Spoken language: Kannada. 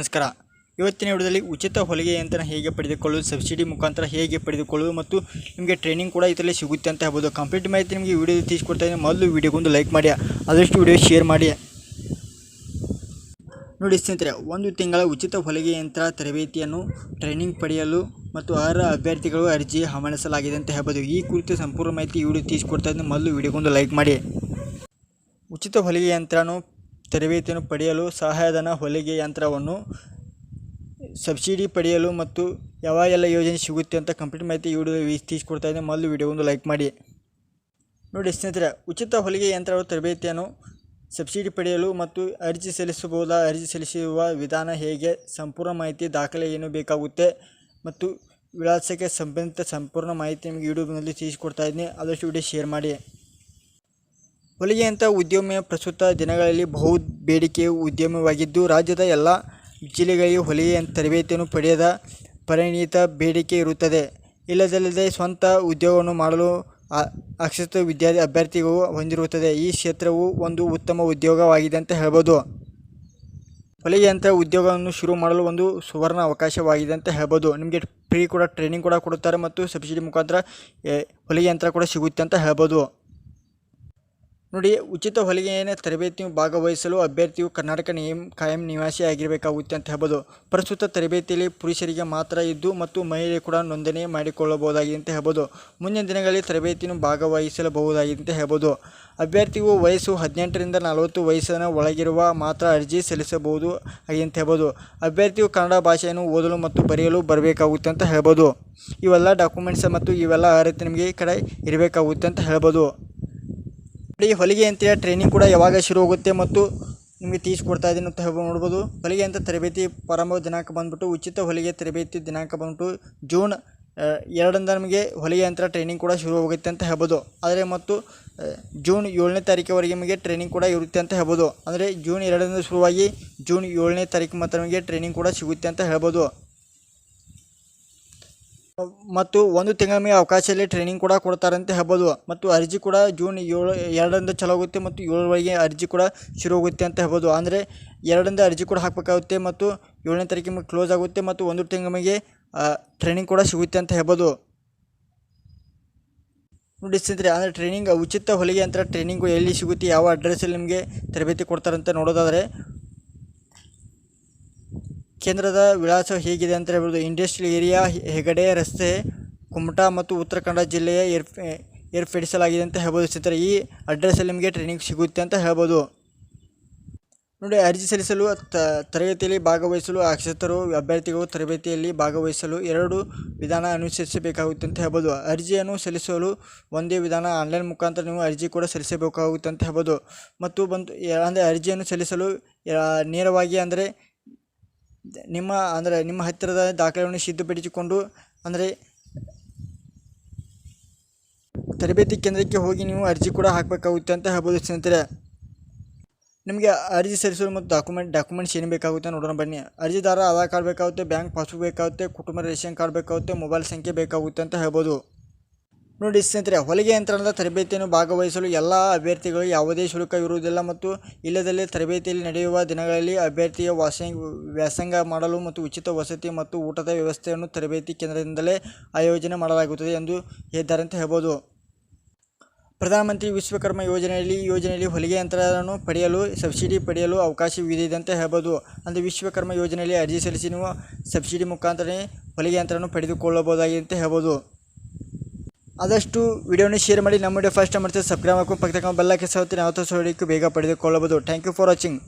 ನಮಸ್ಕಾರ. ಇವತ್ತಿನ ವಿಡಿಯೋದಲ್ಲಿ ಉಚಿತ ಹೊಲಿಗೆ ಯಂತ್ರ ಹೇಗೆ ಪಡೆದುಕೊಳ್ಳುವುದು, ಸಬ್ಸಿಡಿ ಮುಖಾಂತರ ಹೇಗೆ ಪಡೆದುಕೊಳ್ಳುವುದು ಮತ್ತು ನಿಮಗೆ ಟ್ರೈನಿಂಗ್ ಕೂಡ ಇದರಲ್ಲಿ ಸಿಗುತ್ತೆ ಅಂತ ಹೇಳ್ಬೋದು. ಕಂಪ್ಲೀಟ್ ಮಾಹಿತಿ ನಿಮಗೆ ವಿಡಿಯೋ ತಿಳಿಸ್ಕೊಡ್ತಾ ಇದ್ದೀನಿ. ಮೊದಲು ವಿಡಿಯೋಗೊಂದು ಲೈಕ್ ಮಾಡಿ, ಆದಷ್ಟು ವಿಡಿಯೋ ಶೇರ್ ಮಾಡಿ. ನೋಡಿ ಸ್ನೇಹಿತರೆ, ಒಂದು ತಿಂಗಳ ಉಚಿತ ಹೊಲಿಗೆ ಯಂತ್ರ ತರಬೇತಿಯನ್ನು ಟ್ರೈನಿಂಗ್ ಪಡೆಯಲು ಮತ್ತು ಅರ್ಹ ಅಭ್ಯರ್ಥಿಗಳು ಅರ್ಜಿ ಆಹ್ವಾನಿಸಲಾಗಿದೆ ಅಂತ ಹೇಳ್ಬೋದು. ಈ ಕುರಿತು ಸಂಪೂರ್ಣ ಮಾಹಿತಿ ವಿಡಿಯೋ ತಿಳಿಸ್ಕೊಡ್ತಾ ಇದ್ದೀನಿ. ಮೊದಲು ವಿಡಿಯೋಗೊಂದು ಲೈಕ್ ಮಾಡಿ. ಉಚಿತ ಹೊಲಿಗೆ ಯಂತ್ರನು ತರಬೇತಿಯನ್ನು ಪಡೆಯಲು ಸಹಾಯಧನ ಹೊಲಿಗೆ ಯಂತ್ರವನ್ನು ಸಬ್ಸಿಡಿ ಪಡೆಯಲು ಮತ್ತು ಯಾವ ಎಲ್ಲ ಯೋಜನೆ ಸಿಗುತ್ತೆ ಅಂತ ಕಂಪ್ಲೀಟ್ ಮಾಹಿತಿ ಈ ವಿಡಿಯೋ ತಿಳಿಸ್ಕೊಡ್ತಾ ಇದ್ದೀನಿ. ಮೊದಲು ವಿಡಿಯೋ ಒಂದು ಲೈಕ್ ಮಾಡಿ. ನೋಡಿ ಸ್ನೇಹಿತರೆ, ಉಚಿತ ಹೊಲಿಗೆ ಯಂತ್ರ ತರಬೇತಿಯನ್ನು ಸಬ್ಸಿಡಿ ಪಡೆಯಲು ಮತ್ತು ಅರ್ಜಿ ಸಲ್ಲಿಸಬಹುದಾ, ಅರ್ಜಿ ಸಲ್ಲಿಸುವ ವಿಧಾನ ಹೇಗೆ, ಸಂಪೂರ್ಣ ಮಾಹಿತಿ ದಾಖಲೆ ಏನು ಬೇಕಾಗುತ್ತೆ ಮತ್ತು ವಿಳಾಸಕ್ಕೆ ಸಂಬಂಧಿತ ಸಂಪೂರ್ಣ ಮಾಹಿತಿ ನಿಮಗೆ ಯೂಟ್ಯೂಬ್ನಲ್ಲಿ ತಿಳಿಸ್ಕೊಡ್ತಾ ಇದ್ದೀನಿ. ಆದಷ್ಟು ವಿಡಿಯೋ ಶೇರ್ ಮಾಡಿ. ಹೊಲಿಗೆಯಂಥ ಉದ್ಯಮ ಪ್ರಸ್ತುತ ದಿನಗಳಲ್ಲಿ ಬಹು ಬೇಡಿಕೆಯ ಉದ್ಯಮವಾಗಿದ್ದು, ರಾಜ್ಯದ ಎಲ್ಲ ಜಿಲ್ಲೆಗಳಿಗೆ ಹೊಲಿಗೆ ತರಬೇತಿಯನ್ನು ಪಡೆಯದ ಪರಿಣಿತ ಬೇಡಿಕೆ ಇರುತ್ತದೆ. ಇಲ್ಲದಲ್ಲದೆ ಸ್ವಂತ ಉದ್ಯೋಗವನ್ನು ಮಾಡಲು ಆಸಕ್ತ ವಿದ್ಯಾರ್ಥಿ ಅಭ್ಯರ್ಥಿಗಳು ಹೊಂದಿರುತ್ತದೆ. ಈ ಕ್ಷೇತ್ರವು ಒಂದು ಉತ್ತಮ ಉದ್ಯೋಗವಾಗಿದೆ ಅಂತ ಹೇಳ್ಬೋದು. ಹೊಲಿಗೆಯಂಥ ಉದ್ಯೋಗವನ್ನು ಶುರು ಮಾಡಲು ಒಂದು ಸುವರ್ಣ ಅವಕಾಶವಾಗಿದೆ ಅಂತ ಹೇಳ್ಬೋದು. ನಿಮಗೆ ಫ್ರೀ ಕೂಡ, ಟ್ರೈನಿಂಗ್ ಕೂಡ ಕೊಡುತ್ತಾರೆ ಮತ್ತು ಸಬ್ಸಿಡಿ ಮುಖಾಂತರ ಹೊಲಿಗೆ ಯಂತ್ರ ಕೂಡ ಸಿಗುತ್ತೆ ಅಂತ ಹೇಳ್ಬೋದು. ನೋಡಿ, ಉಚಿತ ಹೊಲಿಗೆಯ ತರಬೇತಿಯು ಭಾಗವಹಿಸಲು ಅಭ್ಯರ್ಥಿಯು ಕರ್ನಾಟಕ ನಿಯಮ, ಕಾಯಂ ನಿವಾಸಿ ಆಗಿರಬೇಕಾಗುತ್ತೆ ಅಂತ ಹೇಳ್ಬೋದು. ಪ್ರಸ್ತುತ ತರಬೇತಿಯಲ್ಲಿ ಪುರುಷರಿಗೆ ಮಾತ್ರ ಇದ್ದು ಮತ್ತು ಮಹಿಳೆ ಕೂಡ ನೋಂದಣಿ ಮಾಡಿಕೊಳ್ಳಬಹುದಾಗಿದೆ ಅಂತ ಹೇಳ್ಬೋದು. ಮುಂದಿನ ದಿನಗಳಲ್ಲಿ ತರಬೇತಿಯನ್ನು ಭಾಗವಹಿಸಲಬಹುದಾಗಿದೆ ಅಂತ ಹೇಳ್ಬೋದು. ಅಭ್ಯರ್ಥಿಯು ವಯಸ್ಸು ಹದಿನೆಂಟರಿಂದ ನಲವತ್ತು ವಯಸ್ಸಿನ ಒಳಗಿರುವ ಮಾತ್ರ ಅರ್ಜಿ ಸಲ್ಲಿಸಬಹುದು ಅಂತ ಹೇಳ್ಬೋದು. ಅಭ್ಯರ್ಥಿಯು ಕನ್ನಡ ಭಾಷೆಯನ್ನು ಓದಲು ಮತ್ತು ಬರೆಯಲು ಬರಬೇಕಾಗುತ್ತೆ ಅಂತ ಹೇಳ್ಬೋದು. ಇವೆಲ್ಲ ಡಾಕ್ಯುಮೆಂಟ್ಸ್ ಮತ್ತು ಇವೆಲ್ಲ ಅರ್ಹತೆ ನಿಮಗೆ ಈ ಕಡೆ ಇರಬೇಕಾಗುತ್ತೆ ಅಂತ ಹೇಳ್ಬೋದು. ನೋಡಿ, ಹೊಲಿಗೆ ಅಂತ ಟ್ರೈನಿಂಗ್ ಕೂಡ ಯಾವಾಗ ಶುರು ಹೋಗುತ್ತೆ ಮತ್ತು ನಿಮಗೆ ತಿಳಿಸ್ಕೊಡ್ತಾ ಇದ್ದೀನಿ ಅಂತ ಹೇಳ್ಬೋದು, ನೋಡ್ಬೋದು. ಹೊಲಿಗೆ ಅಂತ ತರಬೇತಿ ಪ್ರಾರಂಭ ದಿನಾಂಕ ಬಂದ್ಬಿಟ್ಟು, ಉಚಿತ ಹೊಲಿಗೆ ತರಬೇತಿ ದಿನಾಂಕ ಬಂದ್ಬಿಟ್ಟು ಜೂನ್ ಎರಡರಿಂದ ನಮಗೆ ಹೊಲಿಗೆ ಯಂತ್ರ ಟ್ರೈನಿಂಗ್ ಕೂಡ ಶುರು ಹೋಗುತ್ತೆ ಅಂತ ಹೇಳ್ಬೋದು. ಆದರೆ ಮತ್ತು ಜೂನ್ ಏಳನೇ ತಾರೀಕಿವರೆಗೆ ನಿಮಗೆ ಟ್ರೈನಿಂಗ್ ಕೂಡ ಇರುತ್ತೆ ಅಂತ ಹೇಳ್ಬೋದು. ಅಂದರೆ ಜೂನ್ ಎರಡರಿಂದ ಶುರುವಾಗಿ ಜೂನ್ ಏಳನೇ ತಾರೀಕು ಮಾತ್ರ ನಮಗೆ ಟ್ರೈನಿಂಗ್ ಕೂಡ ಸಿಗುತ್ತೆ ಅಂತ ಹೇಳ್ಬೋದು. ಮತ್ತು ಒಂದು ತಿಂಗಳ ಮೇಲೆ ಅವಕಾಶದಲ್ಲಿ ಟ್ರೈನಿಂಗ್ ಕೂಡ ಕೊಡ್ತಾರಂತ ಹೇಳ್ಬೋದು. ಮತ್ತು ಅರ್ಜಿ ಕೂಡ ಜೂನ್ ಏಳು, ಎರಡರಿಂದ ಚಲೋ ಆಗುತ್ತೆ ಮತ್ತು ಏಳರವರೆಗೆ ಅರ್ಜಿ ಕೂಡ ಶುರು ಹೋಗುತ್ತೆ ಅಂತ ಹೇಳ್ಬೋದು. ಅಂದರೆ ಎರಡರಿಂದ ಅರ್ಜಿ ಕೂಡ ಹಾಕಬೇಕಾಗುತ್ತೆ ಮತ್ತು ಏಳನೇ ತಾರೀಕಿಗೆ ಕ್ಲೋಸ್ ಆಗುತ್ತೆ ಮತ್ತು ಒಂದು ತಿಂಗಳಿಗೆ ಟ್ರೈನಿಂಗ್ ಕೂಡ ಸಿಗುತ್ತೆ ಅಂತ ಹೇಳ್ಬೋದು. ನೋಡಿ ಸ್ನೇಹಿತರೆ, ಅಂದರೆ ಟ್ರೈನಿಂಗ್ ಉಚಿತ ಹೊಲಿಗೆ ಅಂತ ಟ್ರೈನಿಂಗು ಎಲ್ಲಿ ಸಿಗುತ್ತೆ, ಯಾವ ಅಡ್ರೆಸ್ಸಲ್ಲಿ ನಿಮಗೆ ತರಬೇತಿ ಕೊಡ್ತಾರಂತ ನೋಡೋದಾದರೆ ಕೇಂದ್ರದ ವಿಳಾಸ ಹೇಗಿದೆ ಅಂತ ಹೇಳ್ಬೋದು. ಇಂಡಸ್ಟ್ರಿಯಲ್ ಏರಿಯಾ, ಹೆಗಡೆ, ರಸ್ತೆ, ಕುಮಟಾ ಮತ್ತು ಉತ್ತರ ಕನ್ನಡ ಜಿಲ್ಲೆಯ ಏರ್, ಏರ್ಪಡಿಸಲಾಗಿದೆ ಅಂತ ಹೇಳ್ಬೋದು. ಚಿತ್ರ ಈ ಅಡ್ರೆಸ್ಸಲ್ಲಿ ನಿಮಗೆ ಟ್ರೈನಿಂಗ್ ಸಿಗುತ್ತೆ ಅಂತ ಹೇಳ್ಬೋದು. ನೋಡಿ, ಅರ್ಜಿ ಸಲ್ಲಿಸಲು ತ, ತರಗತಿಯಲ್ಲಿ ಭಾಗವಹಿಸಲು ಅಕ್ಷತರು ಅಭ್ಯರ್ಥಿಗಳು ತರಬೇತಿಯಲ್ಲಿ ಭಾಗವಹಿಸಲು ಎರಡು ವಿಧಾನ ಅನುಸರಿಸಬೇಕಾಗುತ್ತೆ ಅಂತ ಹೇಳ್ಬೋದು. ಅರ್ಜಿಯನ್ನು ಸಲ್ಲಿಸಲು ಒಂದೇ ವಿಧಾನ, ಆನ್ಲೈನ್ ಮುಖಾಂತರ ನೀವು ಅರ್ಜಿ ಕೂಡ ಸಲ್ಲಿಸಬೇಕಾಗುತ್ತೆ ಅಂತ ಹೇಳ್ಬೋದು. ಮತ್ತು ಬಂದು, ಅಂದರೆ ಅರ್ಜಿಯನ್ನು ಸಲ್ಲಿಸಲು ನೇರವಾಗಿ ಅಂದರೆ ನಿಮ್ಮ, ಅಂದರೆ ನಿಮ್ಮ ಹತ್ತಿರದ ದಾಖಲೆಗಳನ್ನು ಸಿದ್ಧಪಡಿಸಿಕೊಂಡು, ಅಂದರೆ ತರಬೇತಿ ಕೇಂದ್ರಕ್ಕೆ ಹೋಗಿ ನೀವು ಅರ್ಜಿ ಕೂಡ ಹಾಕಬೇಕಾಗುತ್ತೆ ಅಂತ ಹೇಳ್ಬೋದು ಸ್ನೇಹಿತರೆ. ನಿಮಗೆ ಅರ್ಜಿ ಸಲ್ಲಿಸಲು ಮತ್ತು ಡಾಕ್ಯುಮೆಂಟ್, ಡಾಕ್ಯುಮೆಂಟ್ಸ್ ಏನು ಬೇಕಾಗುತ್ತೆ ನೋಡೋಣ ಬನ್ನಿ. ಅರ್ಜಿದಾರ ಆಧಾರ್ ಕಾರ್ಡ್ ಬೇಕಾಗುತ್ತೆ, ಬ್ಯಾಂಕ್ ಪಾಸ್ಬುಕ್ ಬೇಕಾಗುತ್ತೆ ಕುಟುಂಬ ರೇಷನ್ ಕಾರ್ಡ್ ಬೇಕಾಗುತ್ತೆ, ಮೊಬೈಲ್ ಸಂಖ್ಯೆ ಬೇಕಾಗುತ್ತೆ ಅಂತ ಹೇಳ್ಬೋದು. ನೋಡಿ ಸ್ನೇಹಿತರೆ, ಹೊಲಿಗೆ ಯಂತ್ರಣದ ತರಬೇತಿಯನ್ನು ಭಾಗವಹಿಸಲು ಎಲ್ಲ ಅಭ್ಯರ್ಥಿಗಳು ಯಾವುದೇ ಶುಲ್ಕ ಇರುವುದಿಲ್ಲ ಮತ್ತು ಇಲ್ಲದಲ್ಲೇ ತರಬೇತಿಯಲ್ಲಿ ನಡೆಯುವ ದಿನಗಳಲ್ಲಿ ಅಭ್ಯರ್ಥಿಯ ವಾಸಂಗ, ವ್ಯಾಸಂಗ ಮಾಡಲು ಮತ್ತು ಉಚಿತ ವಸತಿ ಮತ್ತು ಊಟದ ವ್ಯವಸ್ಥೆಯನ್ನು ತರಬೇತಿ ಕೇಂದ್ರದಿಂದಲೇ ಆಯೋಜನೆ ಮಾಡಲಾಗುತ್ತದೆ ಎಂದು ಹೇಳಿದ್ದಾರೆ ಅಂತ ಹೇಳ್ಬೋದು. ಪ್ರಧಾನಮಂತ್ರಿ ವಿಶ್ವಕರ್ಮ ಯೋಜನೆಯಲ್ಲಿ ಯೋಜನೆಯಲ್ಲಿ ಹೊಲಿಗೆ ಯಂತ್ರವನ್ನು ಪಡೆಯಲು, ಸಬ್ಸಿಡಿ ಪಡೆಯಲು ಅವಕಾಶವಿದೆ ಅಂತ ಹೇಳ್ಬೋದು. ಅಂದರೆ ವಿಶ್ವಕರ್ಮ ಯೋಜನೆಯಲ್ಲಿ ಅರ್ಜಿ ಸಲ್ಲಿಸಿ ನೀವು ಸಬ್ಸಿಡಿ ಮುಖಾಂತರನೇ ಹೊಲಿಗೆ ಯಂತ್ರವನ್ನು ಪಡೆದುಕೊಳ್ಳಬಹುದಾಗಿದೆ ಅಂತ ಹೇಳ್ಬೋದು. ಆದಷ್ಟು ವಿಡಿಯೋನ ಶೇರ್ ಮಾಡಿ ನಮ್ಮ ವಿಡಿಯೋ ಫಸ್ಟ್ ಮಾಡ್ತೀವಿ ಸಬ್ಸ್ಕ್ರೈಬ್ ಮಾಡ್ಕೊಂಡು ಪಕ್ಕದ ಬೆಲ್ಲ ಕೆಸ ಹೊತ್ತೀನಿ ಯಾವತ್ತೂ ಬೇಗ ಪಡೆದುಕೊಳ್ಳಬಹುದು ಥ್ಯಾಂಕ್ ಯು ಫಾರ್ ವಾಚಿಂಗ್